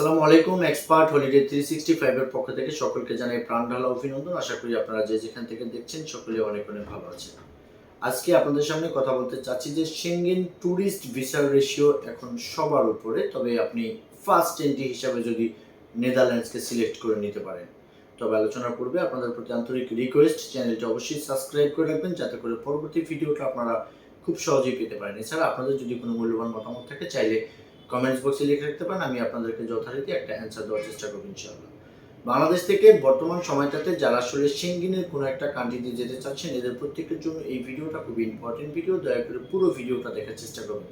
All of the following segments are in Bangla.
আসসালামু আলাইকুম, এক্সপার্ট হলিডে থ্রি সিক্সটি ফাইভের পক্ষ থেকে সকলকে জানাই প্রাণ ঢালা অভিনন্দন। আশা করি আপনারা যে যেখান থেকে দেখছেন সকলে অনেক অনেক ভালো আছেন। আজকে আপনাদের সামনে কথা বলতে চাচ্ছি যে সেঙ্গেন ট্যুরিস্ট ভিসার রেশিও এখন সবার উপরে, তবে আপনি ফার্স্ট এন্ট্রি হিসাবে যদি নেদারল্যান্ডসকে সিলেক্ট করে নিতে পারেন। তবে আলোচনার পূর্বে আপনাদের প্রতি আন্তরিক রিকোয়েস্ট চ্যানেলটি অবশ্যই সাবস্ক্রাইব করে রাখবেন, যাতে করে পরবর্তী ভিডিওটা আপনারা খুব সহজেই পেতে পারেন। এছাড়া আপনাদের যদি কোনো মূল্যবান মতামত থাকে, চাইলে কমেন্টস বক্সে লিখে রাখতে পারেন, আমি আপনাদেরকে যথারীতি একটা অ্যান্সার দেওয়ার চেষ্টা করব ইনশাআল্লাহ। বাংলাদেশ থেকে বর্তমান সময়টাতে যারা আসলে সেঙ্গিনের কোনো একটা কান্ট্রিতে যেতে চাচ্ছেন, এদের প্রত্যেকের জন্য এই ভিডিওটা খুবই ইম্পর্টেন্ট ভিডিও দয়া করে পুরো ভিডিওটা দেখার চেষ্টা করবেন।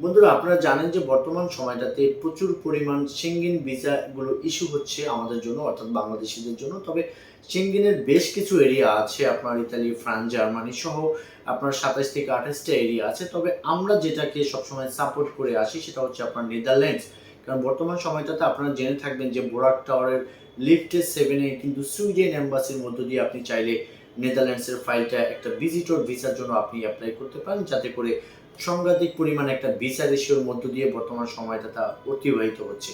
বন্ধুরা, আপনারা জানেন যে বর্তমান সময়টাতে প্রচুর পরিমাণ সেঙ্গিন ভিসাগুলো ইস্যু হচ্ছে আমাদের জন্য, অর্থাৎ বাংলাদেশিদের জন্য। তবে সেঙ্গিনের বেশ কিছু এরিয়া আছে, আপনার ইতালি, ফ্রান্স, জার্মানি সহ আপনার সাতাশ থেকে আঠাশটা এরিয়া আছে। তবে আমরা যেটাকে সবসময় সাপোর্ট করে আসি সেটা হচ্ছে আপনার নেদারল্যান্ডস কারণ বর্তমান সময়টাতে আপনারা জেনে থাকবেন যে বোরাক টাওয়ারের লিফটে সেভেনে কিন্তু সুইডেন এম্বাসির মধ্য দিয়ে আপনি চাইলে নেদারল্যান্ডসের ফাইলটা একটা ভিজিটর ভিসার জন্য আপনি অ্যাপ্লাই করতে পারেন, যাতে করে সাংঘাতিক পরিমাণ একটা ভিসা রেশিওর মধ্য দিয়ে বর্তমান সময়টা তা অতিবাহিত হচ্ছে।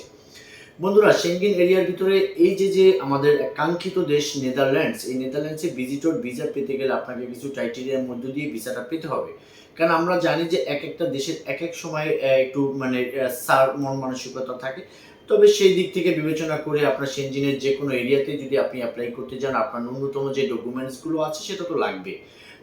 বন্ধুরা সেঙ্গিন এরিয়ার ভিতরে এই যে যে আমাদের কাঙ্ক্ষিত দেশ নেদারল্যান্ডস এই নেদারল্যান্ডসে ভিজিটর ভিসা পেতে গেলে আপনাকে কিছু ক্রাইটেরিয়ার মধ্য দিয়ে ভিসাটা পেতে হবে। কারণ আমরা জানি যে এক একটা দেশের এক এক সময় একটু মানে সার, মন মানসিকতা থাকে। তবে সেই দিক থেকে বিবেচনা করে আপনার সেনজিনের যে কোনো এরিয়াতে যদি আপনি অ্যাপ্লাই করতে যান, আপনার ন্যূনতম যে ডকুমেন্টসগুলো আছে সেটা তো লাগবে।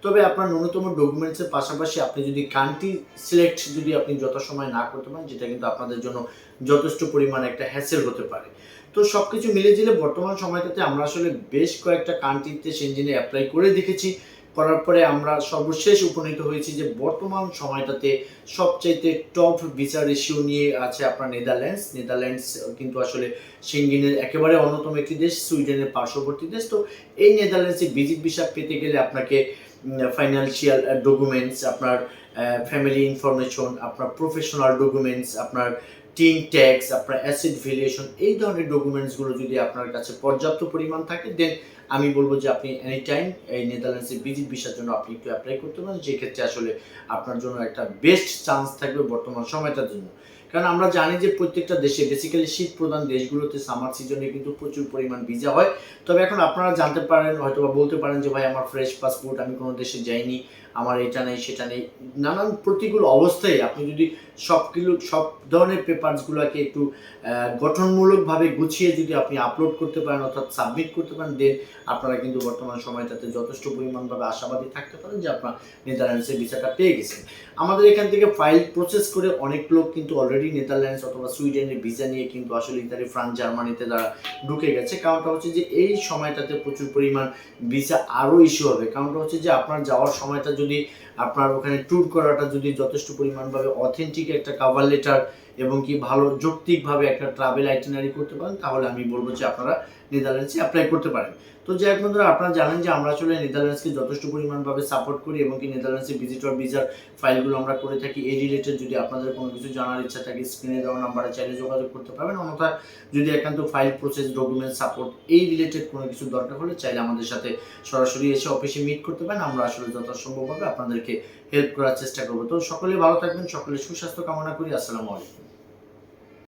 তবে আপনার ন্যূনতম ডকুমেন্টসের পাশাপাশি আপনি যদি কান্ট্রি সিলেক্ট যদি আপনি যথাসময় না করতে পারেন, যেটা কিন্তু আপনাদের জন্য যথেষ্ট পরিমাণে একটা হ্যাসেল হতে পারে। তো সব কিছু মিলে জিলে বর্তমান সময়টাতে আমরা আসলে বেশ কয়েকটা কান্ট্রিতে সেনজিনে অ্যাপ্লাই করে দেখেছি। করার পরে আমরা সর্বশেষ উপনীত হয়েছি যে বর্তমান সময়টাতে সবচাইতে টপ ভিসা রেশিও নিয়ে আছে আপনার নেদারল্যান্ডস নেদারল্যান্ডস কিন্তু আসলে সেঙ্গিনের একেবারে অন্যতম একটি দেশ, সুইডেনের পার্শ্ববর্তী দেশ। তো এই নেদারল্যান্ডসে ভিজিট ভিসা পেতে গেলে আপনাকে ফাইন্যান্সিয়াল ডকুমেন্টস আপনার ফ্যামিলি ইনফরমেশন আপনার প্রফেশনাল ডকুমেন্টস আপনার টিন ট্যাক্স, আপনার অ্যাসিড ভ্যালুয়েশন এই ধরনের ডকুমেন্টসগুলো যদি আপনার কাছে পর্যাপ্ত পরিমাণ থাকে দেন আমি বলব যে আপনি এনি টাইম এই নেদারল্যান্ডসের ভিজিট ভিসার জন্য আপনি একটু অ্যাপ্লাই করতে পারেন। যে ক্ষেত্রে আসলে আপনার জন্য একটা বেস্ট চান্স থাকবে বর্তমান সময়টার জন্য। কারণ আমরা জানি যে প্রত্যেকটা দেশে বেসিক্যালি শীত প্রধান দেশগুলোতে সামার সিজনে কিন্তু প্রচুর পরিমাণ ভিসা হয়। তবে এখন আপনারা জানতে পারেন হয়তো বা বলতে পারেন যে, ভাই, আমার ফ্রেশ পাসপোর্ট আমি কোনো দেশে যাইনি, আমার এটা নেই, সেটা নেই। নানান প্রতিকূল অবস্থায় আপনি যদি সবগুলো সব ধরনের পেপারসগুলোকে একটু গঠনমূলকভাবে গুছিয়ে যদি আপনি আপলোড করতে পারেন, অর্থাৎ সাবমিট করতে পারেন দেন আপনারা কিন্তু বর্তমান সময়টাতে যথেষ্ট পরিমাণভাবে আশাবাদী থাকতে পারেন যে, আপনার নেদারল্যান্ডসের ভিসাটা পেয়ে গেছেন। আমাদের এখান থেকে ফাইল প্রসেস করে অনেক লোক কিন্তু অলরেডি নেদারল্যান্ডস অথবা সুইডেনের ভিসা নিয়ে কিন্তু আসলে ইতালি, ফ্রান্স, জার্মানিতে তারা ঢুকে গেছে। কারণটা হচ্ছে যে এই সময়টাতে প্রচুর পরিমাণ ভিসা আরও ইস্যু হবে। কারণটা হচ্ছে যে আপনার যাওয়ার সময়টা যদি আপনার ওখানে ট্যুর করাটা যদি যথেষ্ট পরিমাণভাবে অথেন্টিক একটা কাভার লেটার এবং কি ভালো যৌক্তিকভাবে একটা ট্রাভেল আইটিনারি করতে পারেন, তাহলে আমি বলব যে আপনারা নেদারল্যান্ডসে অ্যাপ্লাই করতে পারেন। তো যাই হোক বন্ধুরা, আপনারা জানেন যে আমরা আসলে নেদারল্যান্ডসকে যথেষ্ট পরিমাণভাবে সাপোর্ট করি এবং কি নেদারল্যান্ডসের ভিজিটর ভিসার ফাইলগুলো আমরা করে থাকি। এই রিলেটেড যদি আপনাদের কোনো কিছু জানার ইচ্ছা থাকে স্ক্রিনে দেওয়া নাম্বারে চাইলে যোগাযোগ করতে পারবেন। অন্যথা যদি একান্ত ফাইল প্রসেস ডকুমেন্ট সাপোর্ট এই রিলেটেড কোনো কিছু দরকার হলে চাইলে আমাদের সাথে সরাসরি এসে অফিসে মিট করতে পারেন। আমরা আসলে যথাসম্ভবভাবে আপনাদেরকে হেল্প করার চেষ্টা করব। তো সকলে ভালো থাকবেন, সকলে সুস্বাস্থ্য কামনা করি। আসসালামু আলাইকুম।